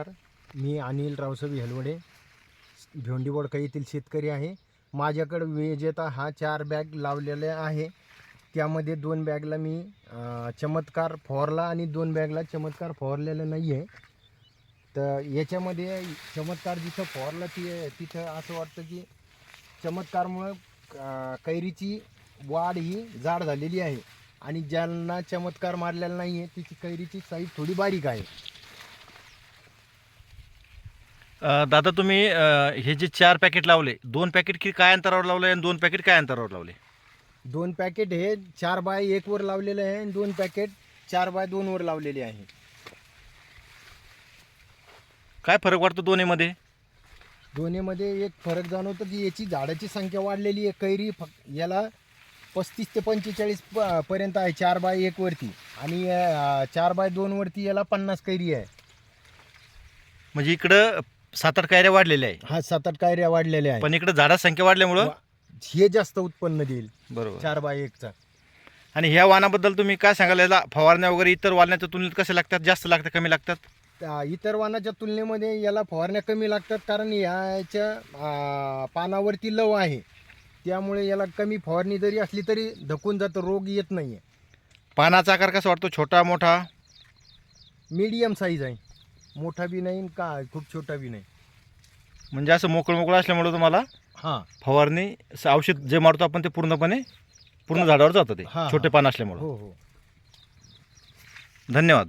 मी अनिल रावसाहेब हेलवडे भेंडीवडका येथील शेतकरी आहे. माझ्याकडे विजेता हा चार बॅग लावलेले आहे. त्यामध्ये दोन बॅगला मी चमत्कार फवारला आणि दोन बॅगला चमत्कार फवारलेला नाही आहे तर याच्यामध्ये चमत्कार जिथं फवारला ती तिथं असं वाटतं की चमत्कारमुळं कैरीची वाढ ही जाड झालेली आहे. आणि ज्यांना चमत्कार मारलेला नाही आहे तिची कैरीची साईज थोडी बारीक आहे. दादा तुम्ही हे जे चार पॅकेट लावले दोन पॅकेट की काय अंतरावर लावले आणि दोन पॅकेट काय अंतरावर लावले? दोन पॅकेट हे चार बाय एक वर लावलेले आहे आणि दोन पॅकेट चार बाय दोन वर लावलेले आहे. काय फरक वाटतो दोन्हीमध्ये? दोन्हीमध्ये एक फरक जाणवतो की याची झाडाची संख्या वाढलेली आहे कैरी फक्त याला पस्तीस ते पंचेचाळीस प- पर्यंत आहे चार बाय एक वरती. आणि अं, चार बाय दोन वरती याला पन्नास कैरी आहे. म्हणजे इकडं सात आठ कायऱ्या वाढलेल्या आहे. हा सात आठ कैऱ्या वाढलेल्या आहे पण इकडं झाडाची संख्या वाढल्यामुळं? हे जास्त उत्पन्न देईल. बरोबर. चार बाय एकचा आणि ह्या वाहनाबद्दल तुम्ही काय सांगाल? याला फवारण्या वगैरे इतर वाहनाच्या तुलनेत कसे लागतात? जास्त लागतात कमी लागतात? त्या इतर वाहनाच्या तुलनेमध्ये याला फवारण्या कमी लागतात कारण याच्या पानावरती लव आहे. त्यामुळे याला कमी फवारणी जरी असली तरी धकून जातं रोग येत नाही आहे पानाचा आकार कसा वाटतो? छोटा मोठा? मीडियम साईज आहे. मोठा बी नाही आणि का खूप छोटा बी नाही. म्हणजे असं मोकळं मोकळं असल्यामुळं तुम्हाला हां. फवारणी स- औषध जे मारतो आपण ते पूर्णपणे पूर्ण झाडावर जातं ते हा, हा. छोटे पान असल्यामुळं. हो हो. धन्यवाद.